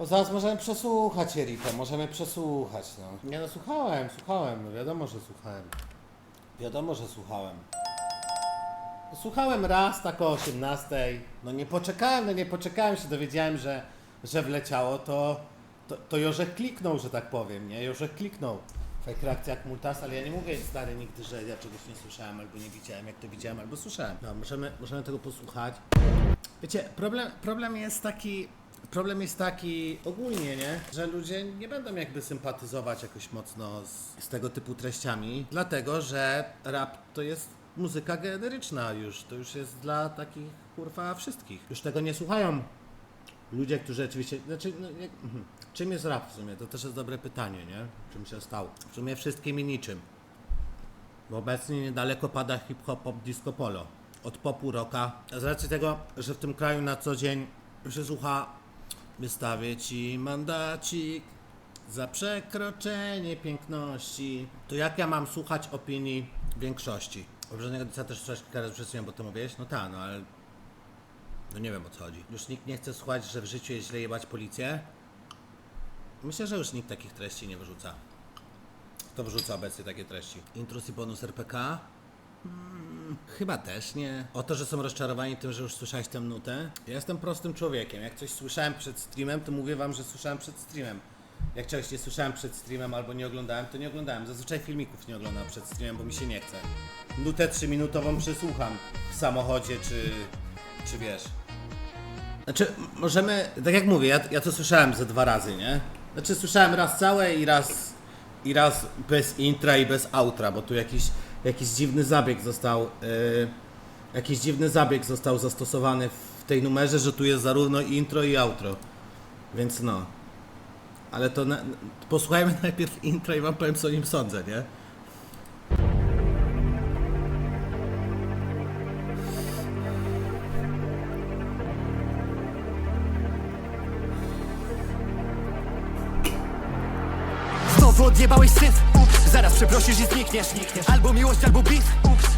No zaraz możemy przesłuchać Eripę, możemy przesłuchać, no. Nie no, słuchałem, słuchałem, no wiadomo, że słuchałem. Wiadomo, że słuchałem. No, Słuchałem raz, tak o 18. No nie poczekałem, no nie poczekałem się, dowiedziałem, że, że wleciało, to, to, to Jorzek kliknął, że tak powiem, nie? Jorzek kliknął. Fake reakcja jak multas, ale ja nie mówię stary nigdy, że ja czegoś nie słyszałem, albo nie widziałem, jak to widziałem, albo słyszałem. No, możemy, możemy tego posłuchać. Wiecie, problem, problem jest taki. Problem jest taki ogólnie, nie? Że ludzie nie będą jakby sympatyzować jakoś mocno z, z tego typu treściami, dlatego że rap to jest muzyka generyczna już. To już jest dla takich kurwa wszystkich. Już tego nie słuchają ludzie, którzy rzeczywiście. Znaczy, no, jak, mhm. czym jest rap w sumie? To też jest dobre pytanie, nie? Czym się stał? W sumie wszystkim i niczym. Bo obecnie niedaleko pada hip-hop, pop, disco, polo. Od popu, rocka. Z racji tego, że w tym kraju na co dzień się słucha wystawię ci mandacik za przekroczenie piękności, to jak ja mam słuchać opinii większości? Poprzedniego dnia też coś razy przedstawiłem, bo to mówiłeś? No tak, no ale no nie wiem o co chodzi. Już nikt nie chce słuchać, że w życiu jest źle jebać policję? Myślę, że już nikt takich treści nie wyrzuca. Kto wyrzuca obecnie takie treści? Intrus i bonus RPK? Hmm, chyba też nie. O to, że są rozczarowani tym, że już słyszałeś tę nutę? Ja jestem prostym człowiekiem. Jak coś słyszałem przed streamem, to mówię wam, że słyszałem przed streamem. Jak czegoś nie słyszałem przed streamem albo nie oglądałem, to nie oglądałem. Zazwyczaj filmików nie oglądam przed streamem, bo mi się nie chce. Nutę trzyminutową przysłucham w samochodzie, czy, czy wiesz. Znaczy, możemy, tak jak mówię, ja, ja to słyszałem ze dwa razy, nie? Znaczy, słyszałem raz całe i raz, i raz bez intra i bez outra, bo tu jakiś, jakiś dziwny zabieg został, yy, jakiś dziwny zabieg został zastosowany w tej numerze, że tu jest zarówno intro i outro. Więc no. Ale to na, posłuchajmy najpierw intra i wam powiem co o nim sądzę, nie? Znowu odjebałeś syf. Zaraz przeprosisz i znikniesz. Albo miłość, albo beef.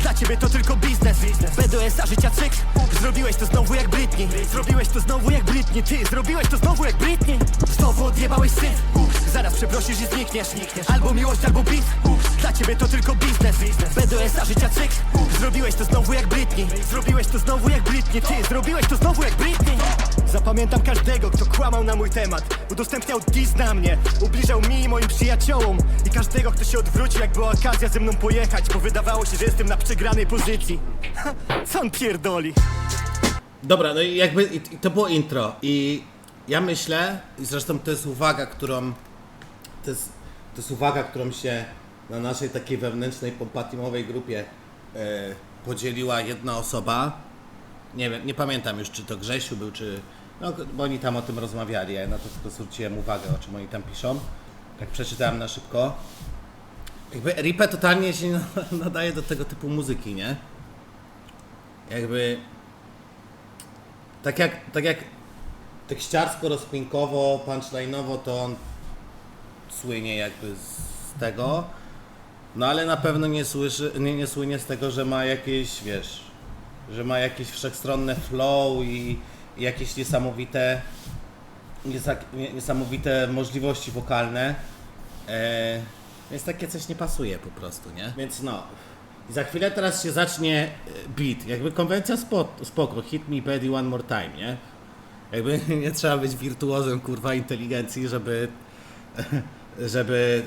Dla ciebie to tylko biznes. BDS-a życia cykl Zrobiłeś to znowu jak Britney. Zrobiłeś to znowu jak Britney. Ty zrobiłeś to znowu jak Britney. Znowu odjebałeś syf. Zaraz przeprosisz i znikniesz. Albo miłość, albo beef. Dla ciebie to tylko biznes. BDS-a życia cykl Zrobiłeś to znowu jak Britney. Zrobiłeś to znowu jak Britney. Ty zrobiłeś to znowu jak Britney Zapamiętam każdego, kto kłamał na mój temat Udostępniał dis na mnie Ubliżał mi i moim przyjaciołom I każdego, kto się odwrócił, jak była okazja ze mną pojechać Bo wydawało się, że jestem na przegranej pozycji Ha, Co on pierdoli? Dobra, no i jakby i, to było intro i ja myślę, i zresztą to jest uwaga, którą to jest, to jest uwaga, którą się na naszej takiej wewnętrznej pompatimowej grupie e, podzieliła jedna osoba. Nie wiem, nie pamiętam już, czy to Grzesiu był, czy. No, bo oni tam o tym rozmawiali, ja na to tylko zwróciłem uwagę, o czym oni tam piszą. Tak przeczytałem na szybko. Jakby Ripę totalnie się nadaje do tego typu muzyki, nie? Jakby tak jak, tak jak tekściarsko, rozpinkowo, punchline'owo, to on słynie jakby z tego, no ale na pewno nie, słyszy, nie, nie słynie z tego, że ma jakieś, wiesz, że ma jakieś wszechstronne flow i jakieś niesamowite, niesa, nie, niesamowite możliwości wokalne. E, więc takie coś nie pasuje po prostu, nie? Więc no. Za chwilę teraz się zacznie e, beat. Jakby konwencja spo, spoko. Hit me baby one more time, nie? Jakby nie trzeba być wirtuozem kurwa inteligencji, żeby żeby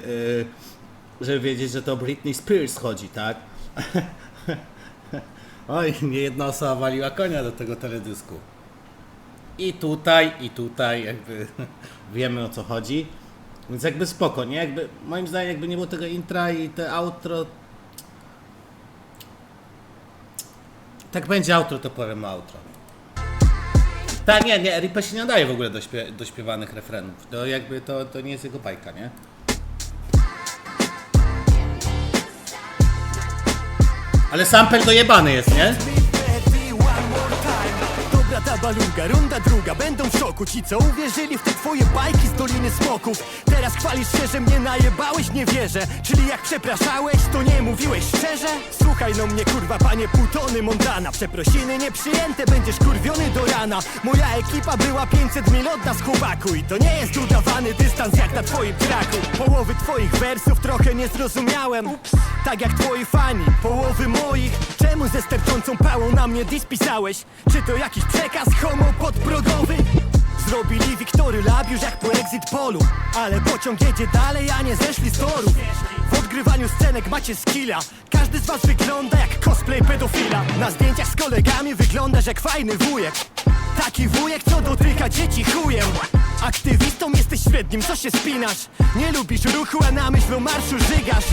e, żeby wiedzieć, że to Britney Spears chodzi, tak? Oj, nie jedna osoba waliła konia do tego teledysku. I tutaj, i tutaj jakby wiemy o co chodzi. Więc jakby spoko, nie? Jakby, moim zdaniem jakby nie było tego intra i te outro... Tak będzie outro, to powiem outro. Tak, nie, nie, Ripa się nie nadaje w ogóle do, do śpiewanych refrenów. To jakby to, to nie jest jego bajka, nie? Ale sample dojebany jest, nie? Baluga, runda druga Będą w szoku. Ci, co uwierzyli w te twoje bajki z Doliny Smoków. Teraz chwalisz się, że mnie najebałeś, nie wierzę. Czyli jak przepraszałeś, to nie mówiłeś szczerze? Słuchaj no mnie kurwa, panie półtony Montana Przeprosiny nieprzyjęte, będziesz kurwiony do rana. Moja ekipa była 500 mil od nas chłopaku. I to nie jest udawany dystans jak na twoim traku. Połowy twoich wersów trochę nie zrozumiałem. Tak jak twoi fani, połowy moich. Czemu ze sterczącą pałą na mnie dis pisałeś? Czy to jakiś przekaz homo podprogowy? Zrobili Wiktory Lab już jak po exit polu. Ale pociąg jedzie dalej, a nie zeszli z toru. W odgrywaniu scenek macie skilla. Każdy z was wygląda jak cosplay pedofila. Na zdjęciach z kolegami wyglądasz jak fajny wujek. Taki wujek, co dotyka dzieci chujem. Aktywistą jesteś średnim, co się spinasz? Nie lubisz ruchu, a na myśl o marszu żygasz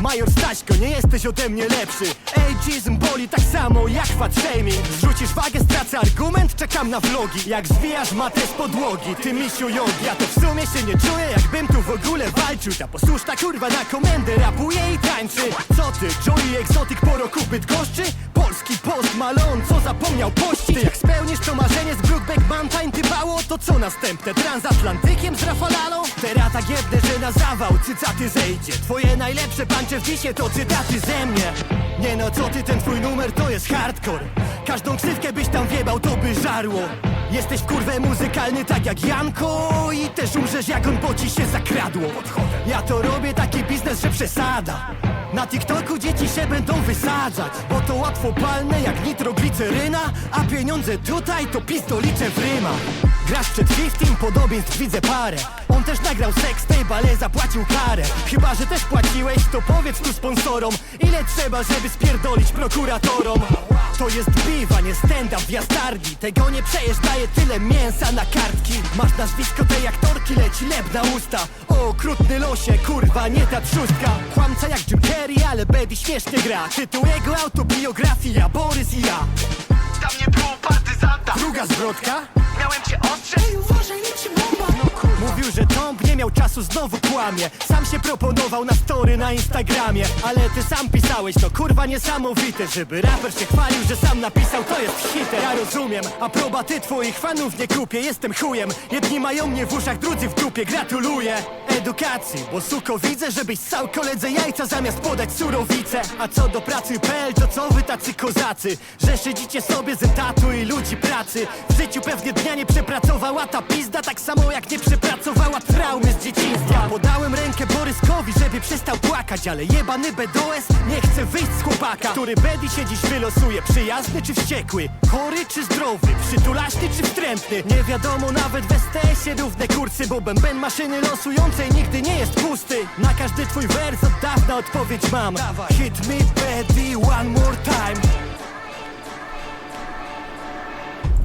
Major Staśko, nie jesteś ode mnie lepszy. Ageism boli tak samo jak fat shaming. Zrzucisz wagę, stracę argument, czekam na vlogi. Jak zwijasz matę z podłogi, ty misiu jogi. Ja to w sumie się nie czuję, jakbym tu w ogóle walczył. Ta posłuszna kurwa na komendę rapuje i tańczy. Co ty, Joey Exotic po roku Bydgoszczy? Polski post Malone, co zapomniał pościć? Ty jak spełnisz to marzenie z Brookback Mountain typało To co następne, transatlantykiem z Rafalalą? Teraz tak jebnę, że na zawał cycaty zejdzie. Twoje najlepsze pancze w dzisie to cytaty ze mnie. Nie no co ty, ten twój numer to jest hardcore. Każdą ksywkę byś tam wiebał, to by żarło. Jesteś kurwę muzykalny tak jak Janko I też umrzesz jak on, bo ci się zakradło. Ja to robię taki biznes, że przesada. Na TikToku dzieci się będą wysadzać Bo to łatwo palne jak nitrogliceryna A pieniądze tutaj to pistolicze w ryma Grasz przed 15, podobieństw widzę parę. On też nagrał sextape, ale zapłacił karę. Chyba, że też płaciłeś, to powiedz tu sponsorom Ile trzeba, żeby spierdolić prokuratorom. To jest biwa, nie stand-up w jastarni Tego nie przejesz, daje tyle mięsa na kartki. Masz nazwisko tej aktorki, leci lep na usta. O, okrutny losie, kurwa, nie ta trzustka. Kłamca jak Jim Carrey, ale Betty śmiesznie gra. Tytuł jego autobiografia, Borys i ja. Tam nie było partyzanta. Druga zwrotka Miałem cię ostrzec. Ej, uważaj, leci bomba Mówił, że Tomb nie miał czasu, znowu kłamie. Sam się proponował na story na Instagramie. Ale ty sam pisałeś, to kurwa niesamowite Żeby raper się chwalił, że sam napisał, to jest hitem Ja rozumiem, aprobaty twoich fanów nie kupię Jestem chujem, jedni mają mnie w uszach, drudzy w dupie Gratuluję. Edukacji, bo suko widzę Żebyś ssał koledze jajca zamiast podać surowicę. A co do pracy PL, to co wy tacy kozacy? Że szydzicie sobie z etatu i ludzi pracy. W życiu pewnie dnia nie przepracowała ta pizda Tak samo jak nie przepracowała traumy z dzieciństwa. Podałem rękę Boryskowi, żeby przestał płakać Ale jebany BDOS nie chce wyjść z chłopaka Który Bedi się dziś wylosuje, przyjazny czy wściekły? Chory czy zdrowy, przytulaśny czy wstrętny? Nie wiadomo nawet w STS-ie równe kursy Bo bęben maszyny losującej nigdy nie jest pusty. Na każdy twój wers od dawna odpowiedź mam. Hit me Bedi one more time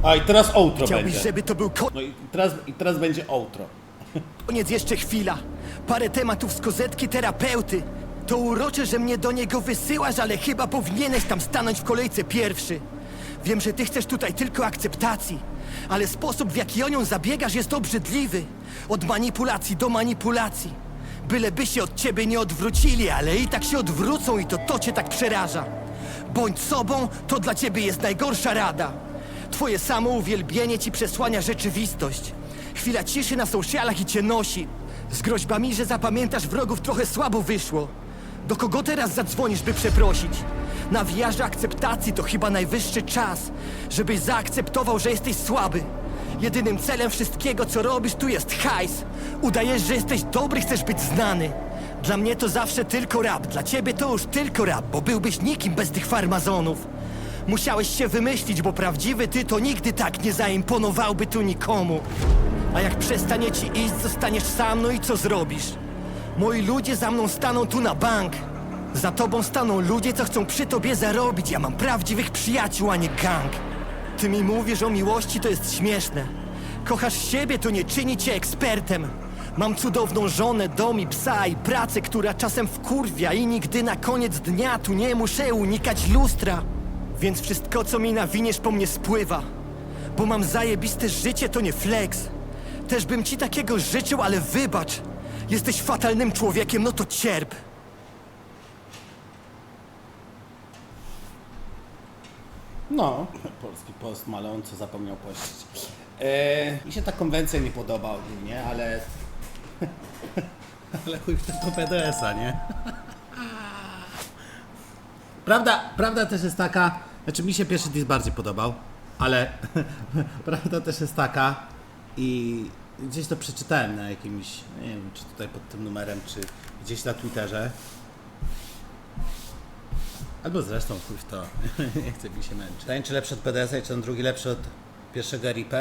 A i teraz outro Chciałbyś, będzie. żeby to był ko- No i teraz, i teraz będzie outro. Koniec jeszcze chwila. Parę tematów z kozetki terapeuty. To urocze, że mnie do niego wysyłasz Ale chyba powinieneś tam stanąć w kolejce pierwszy. Wiem, że ty chcesz tutaj tylko akceptacji Ale sposób w jaki o nią zabiegasz jest obrzydliwy. Od manipulacji do manipulacji. Byleby się od ciebie nie odwrócili Ale i tak się odwrócą i to to cię tak przeraża. Bądź sobą, to dla ciebie jest najgorsza rada Twoje samo uwielbienie ci przesłania rzeczywistość. Chwila ciszy na socialach i cię nosi. Z groźbami, że zapamiętasz wrogów trochę słabo wyszło. Do kogo teraz zadzwonisz, by przeprosić? Na wiarze akceptacji to chyba najwyższy czas Żebyś zaakceptował, że jesteś słaby. Jedynym celem wszystkiego, co robisz, tu jest hajs. Udajesz, że jesteś dobry, chcesz być znany. Dla mnie to zawsze tylko rap Dla ciebie to już tylko rap Bo byłbyś nikim bez tych farmazonów Musiałeś się wymyślić, bo prawdziwy ty to nigdy tak nie zaimponowałby tu nikomu. A jak przestanie ci iść, zostaniesz sam, no i co zrobisz? Moi ludzie za mną staną tu na bank. Za tobą staną ludzie, co chcą przy tobie zarobić. Ja mam prawdziwych przyjaciół, a nie gang. Ty mi mówisz o miłości, to jest śmieszne. Kochasz siebie, to nie czyni cię ekspertem. Mam cudowną żonę, dom i psa i pracę, która czasem wkurwia i nigdy na koniec dnia tu nie muszę unikać lustra. Więc wszystko, co mi nawiniesz, po mnie spływa. Bo mam zajebiste życie, to nie flex. Też bym ci takiego życzył, ale wybacz. Jesteś fatalnym człowiekiem, no to cierp. No, polski post Malone, co zapomniał pościć. E, mi się ta konwencja nie podoba ogólnie, ale... ale chuj w tego PDS-a, nie? Prawda, prawda też jest taka, znaczy mi się pierwszy disk bardziej podobał, ale prawda też jest taka i gdzieś to przeczytałem na jakimś, nie wiem czy tutaj pod tym numerem, czy gdzieś na Twitterze. Albo zresztą chuj w to, nie chce mi się męczyć. Ten czy lepszy od PDS-a i czy ten drugi lepszy od pierwszego RIP?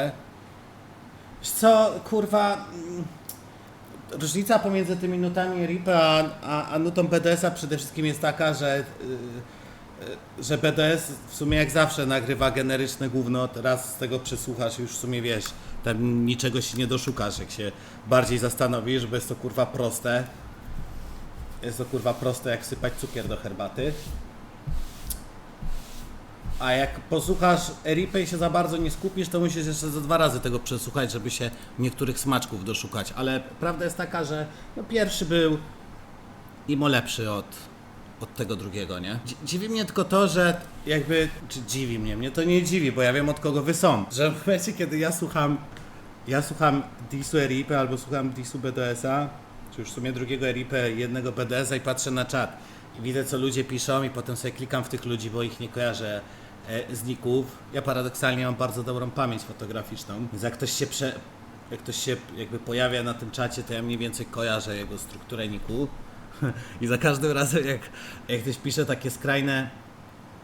Wiesz co, kurwa... mm, Różnica pomiędzy tymi nutami RIP a, a, a nutą BDS-a przede wszystkim jest taka, że, yy, że BDS w sumie jak zawsze nagrywa generyczne gówno, raz z tego przesłuchasz już w sumie wiesz, tam niczego się nie doszukasz, jak się bardziej zastanowisz, bo jest to kurwa proste. Jest to kurwa proste jak sypać cukier do herbaty. A jak posłuchasz Eripę i się za bardzo nie skupisz, to musisz jeszcze za dwa razy tego przesłuchać, żeby się niektórych smaczków doszukać. Ale prawda jest taka, że no pierwszy był imo lepszy od, od tego drugiego, nie? Dzi- Dziwi mnie tylko to, że jakby, czy dziwi mnie, mnie to nie dziwi, bo ja wiem od kogo wy są. Że w momencie, kiedy ja słucham, ja słucham Disu Eripy albo słucham Disu BDS-a, czy już w sumie drugiego Eripę, jednego BDS-a i patrzę na czat i widzę co ludzie piszą i potem sobie klikam w tych ludzi, bo ich nie kojarzę e, z ników. Ja paradoksalnie mam bardzo dobrą pamięć fotograficzną, więc jak ktoś się prze... Jak ktoś się jakby pojawia na tym czacie, to ja mniej więcej kojarzę jego strukturę niku. I za każdym razem, jak, jak ktoś pisze takie skrajne,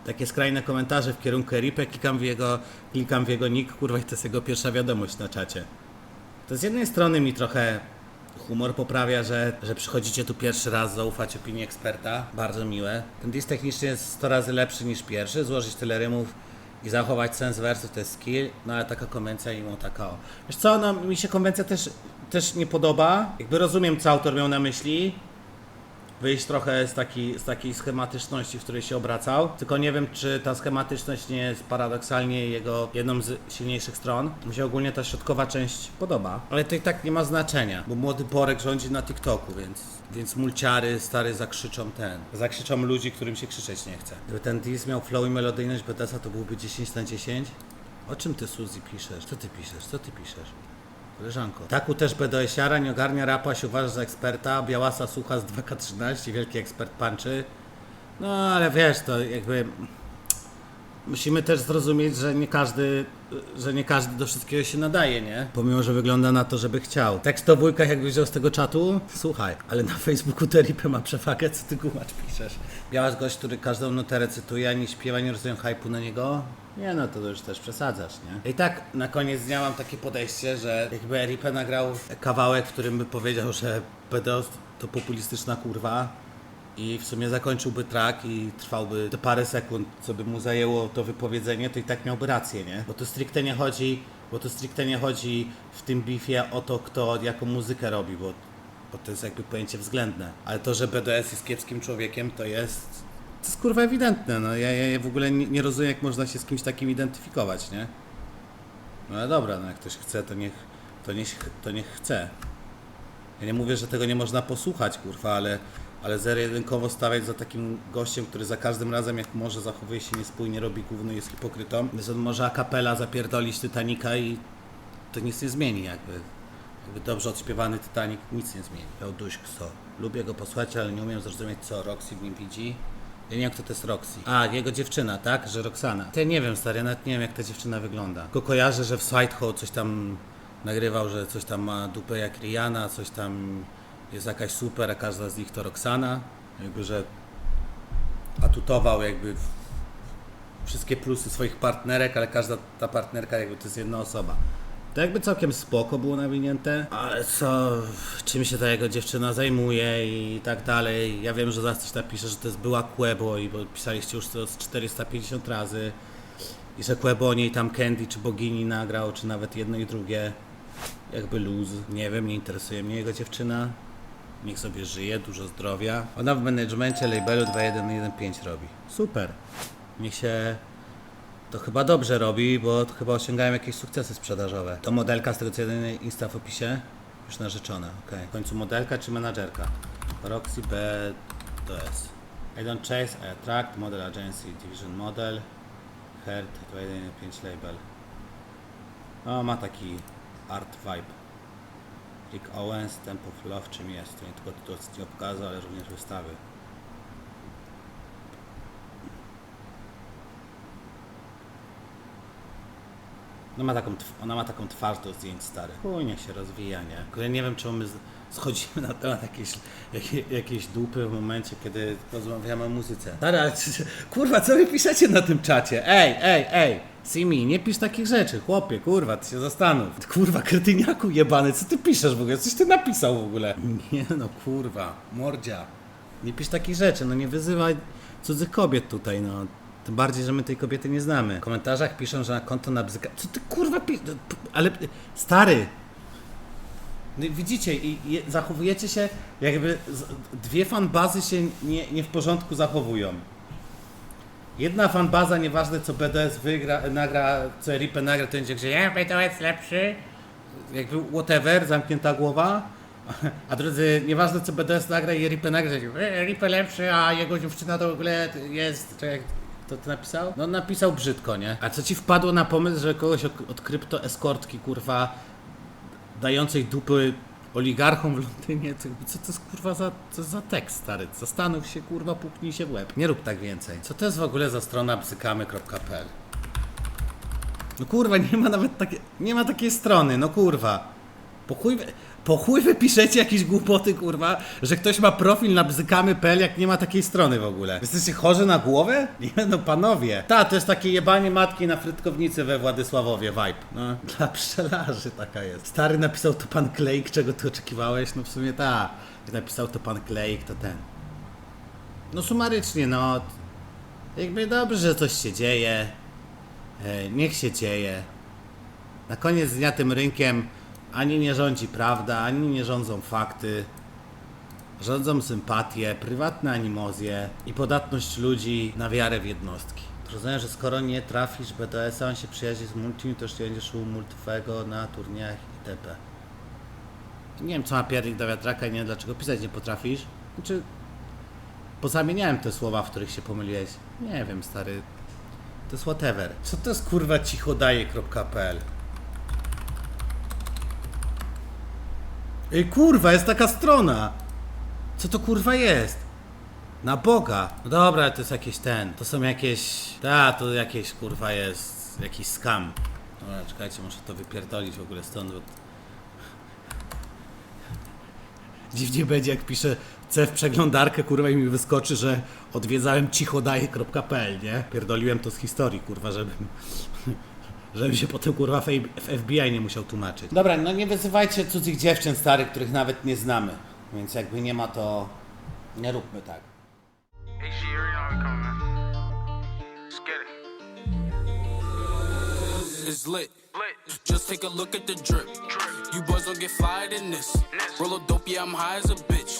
takie skrajne komentarze w kierunku Eripę, klikam w jego, klikam w jego nick, kurwa, i to jest jego pierwsza wiadomość na czacie. To z jednej strony mi trochę humor poprawia, że, że przychodzicie tu pierwszy raz zaufać opinii eksperta. Bardzo miłe. Ten disk technicznie jest 100 razy lepszy niż pierwszy. Złożyć tyle rymów i zachować sens wersów to jest skill, no ale taka konwencja mimo taka o. Wiesz co, no mi się konwencja też, też nie podoba. Jakby rozumiem, co autor miał na myśli, wyjść trochę z, taki, z takiej schematyczności, w której się obracał. Tylko nie wiem, czy ta schematyczność nie jest paradoksalnie jego jedną z silniejszych stron. Mi się ogólnie ta środkowa część podoba, ale to i tak nie ma znaczenia, bo młody Borek rządzi na TikToku, więc, więc mulciary stary zakrzyczą ten. Zakrzyczą ludzi, którym się krzyczeć nie chce. Gdyby ten diss miał flow i melodyjność BTS-a, to byłby 10 na 10. O czym ty, Suzy, piszesz? Co ty piszesz? Co ty piszesz? Koleżanko. Taku też BDS-iara, nie ogarnia rapa, się uważa za eksperta, Białasa słucha z 2K13, wielki ekspert punczy. No ale wiesz, to jakby... Musimy też zrozumieć, że nie każdy, że nie każdy do wszystkiego się nadaje, nie? Pomimo, że wygląda na to, żeby chciał. Tekst o wujkach jakbyś wziął z tego czatu? Słuchaj, ale na Facebooku Teripę ma przewagę, co ty gumacz piszesz? Białaś gość, który każdą notę recytuje, ani śpiewa, nie rozumiem hypu na niego? Nie no, to już też przesadzasz, nie? I tak na koniec dnia mam takie podejście, że jakby Ripę nagrał kawałek, w którym by powiedział, że PDOS to populistyczna kurwa i w sumie zakończyłby track i trwałby te parę sekund, co by mu zajęło to wypowiedzenie, to i tak miałby rację, nie? Bo to stricte nie chodzi, bo to stricte nie chodzi w tym beefie o to, kto jaką muzykę robi, bo, bo to jest jakby pojęcie względne. Ale to, że BDS jest kiepskim człowiekiem, to jest to jest kurwa ewidentne, no ja, ja w ogóle nie, nie rozumiem, jak można się z kimś takim identyfikować, nie? No ale dobra, no jak ktoś chce, to niech, to niech, to niech chce. Ja nie mówię, że tego nie można posłuchać, kurwa, ale, ale zero-jedynkowo stawiać za takim gościem, który za każdym razem, jak może, zachowuje się niespójnie, robi gówno i jest hipokrytą. Więc on może a capella zapierdolić Titanica i to nic nie zmieni, jakby. Jakby dobrze odśpiewany Titanic nic nie zmieni. Miał duś kso. Lubię go posłuchać, ale nie umiem zrozumieć, co Roxy w nim widzi. Ja nie wiem, kto to jest Roxy. A, jego dziewczyna, tak? Że Roxana. Ja nie wiem, stary, nawet nie wiem, jak ta dziewczyna wygląda. Tylko kojarzę, że w Sideho coś tam nagrywał, że coś tam ma dupę jak Rihanna, coś tam jest jakaś super, a każda z nich to Roxana. Jakby, że atutował jakby wszystkie plusy swoich partnerek, ale każda ta partnerka jakby to jest jedna osoba. To jakby całkiem spoko było nawinięte, ale co, czym się ta jego dziewczyna zajmuje i tak dalej. Ja wiem, że zaraz coś napisze, że to jest była Quebo i bo pisaliście już to z 450 razy i że Quebo o niej tam Candy czy Bogini nagrał, czy nawet jedno i drugie. Jakby luz, nie wiem, nie interesuje mnie jego dziewczyna. Niech sobie żyje, dużo zdrowia. Ona w managemencie labelu 2115 robi. Super. Niech się to chyba dobrze robi, bo chyba osiągają jakieś sukcesy sprzedażowe. To modelka z tego co jedyny Insta w opisie? Już narzeczona, okej. W końcu modelka czy menadżerka? Roxy B to jest. I don't chase, I attract, model agency, division model. Herd 215 label. O, ma taki art vibe. Rick Owens, Tempo of Love, czym jest? To nie tylko ci pokazał, ale również wystawy. No ma taką, ona ma taką twarz do zdjęć stary. Chuj, niech się rozwija, nie? Nie wiem, czemu my schodzimy na temat jakiejś, jakiej, jakiejś dupy w momencie, kiedy rozmawiamy o muzyce. Czy- kurwa, co wy piszecie na tym czacie? Ej, ej, ej! Simi, nie pisz takich rzeczy, chłopie, kurwa, ty się zastanów. Kurwa, kretyniaku jebany, co ty piszesz w ogóle? Coś ty napisał w ogóle? Nie no, kurwa, mordzia. Nie pisz takich rzeczy, no nie wyzywaj cudzych kobiet tutaj, no. Tym bardziej, że my tej kobiety nie znamy. W komentarzach piszą, że na konto na bzyka... Co ty kurwa pi... no, p- Ale... Stary! No widzicie, i, i zachowujecie się jakby... Dwie fanbazy się nie, nie w porządku zachowują. Jedna fanbaza, nieważne co BDS wygra, nagra, co Ripę nagra, to będzie, że ja BDS lepszy. Jakby whatever, zamknięta głowa. A drudzy, nieważne co BDS nagra i Ripę nagra, że Ripę lepszy, a jego dziewczyna to w ogóle jest... To jak to ty napisał? No napisał brzydko, nie? A co ci wpadło na pomysł, że kogoś od krypto eskortki, kurwa, dającej dupy oligarchom w Londynie, co to jest kurwa za, za tekst stary? Zastanów się kurwa, puknij się w łeb. Nie rób tak więcej. Co to jest w ogóle za strona bzykamy.pl? No kurwa, nie ma nawet takiej, nie ma takiej strony, no kurwa. Po chuj, po chuj wy piszecie jakieś głupoty, kurwa, że ktoś ma profil na bzykamy.pl, jak nie ma takiej strony w ogóle. Jesteście chorzy na głowę? Nie no, panowie. Ta, to jest takie jebanie matki na frytkownicy we Władysławowie vibe. No, dla pszczelarzy taka jest. Stary napisał to pan Klejk, czego ty oczekiwałeś? No w sumie ta. Jak napisał to pan Klejk, to ten. No sumarycznie, no. Jakby dobrze, że coś się dzieje. E, niech się dzieje. Na koniec dnia tym rynkiem ani nie rządzi prawda, ani nie rządzą fakty. Rządzą sympatie, prywatne animozje i podatność ludzi na wiarę w jednostki. Rozumiem, że skoro nie trafisz BTS-a, on się przyjaźni z multim, to nie będziesz u multwego na turniejach itp. Nie wiem, co ma piernik do wiatraka i nie wiem, dlaczego pisać nie potrafisz. Znaczy, pozamieniałem te słowa, w których się pomyliłeś. Nie wiem, stary. To jest whatever. Co to jest kurwa cichodaje.pl? Ej kurwa, jest taka strona! Co to kurwa jest? Na Boga! No dobra, to jest jakieś ten. To są jakieś. Ta, to jakieś kurwa jest. Jakiś scam. Dobra, czekajcie, muszę to wypierdolić w ogóle stąd, bo... Dziwnie będzie, jak piszę C w przeglądarkę, kurwa, i mi wyskoczy, że odwiedzałem cichodaje.pl, nie? Pierdoliłem to z historii, kurwa, żebym... Żebym się potem, kurwa, w w FBI nie musiał tłumaczyć. Dobra, no nie wyzywajcie cudzych dziewczyn starych, których nawet nie znamy. Więc jakby nie ma to... Nie róbmy tak. Hey, she already know I'm coming, man. Let's get it. It's lit. Lit. Just take a look at the drip. You boys don't get fired in this. Roll a dope, yeah, I'm high as a bitch.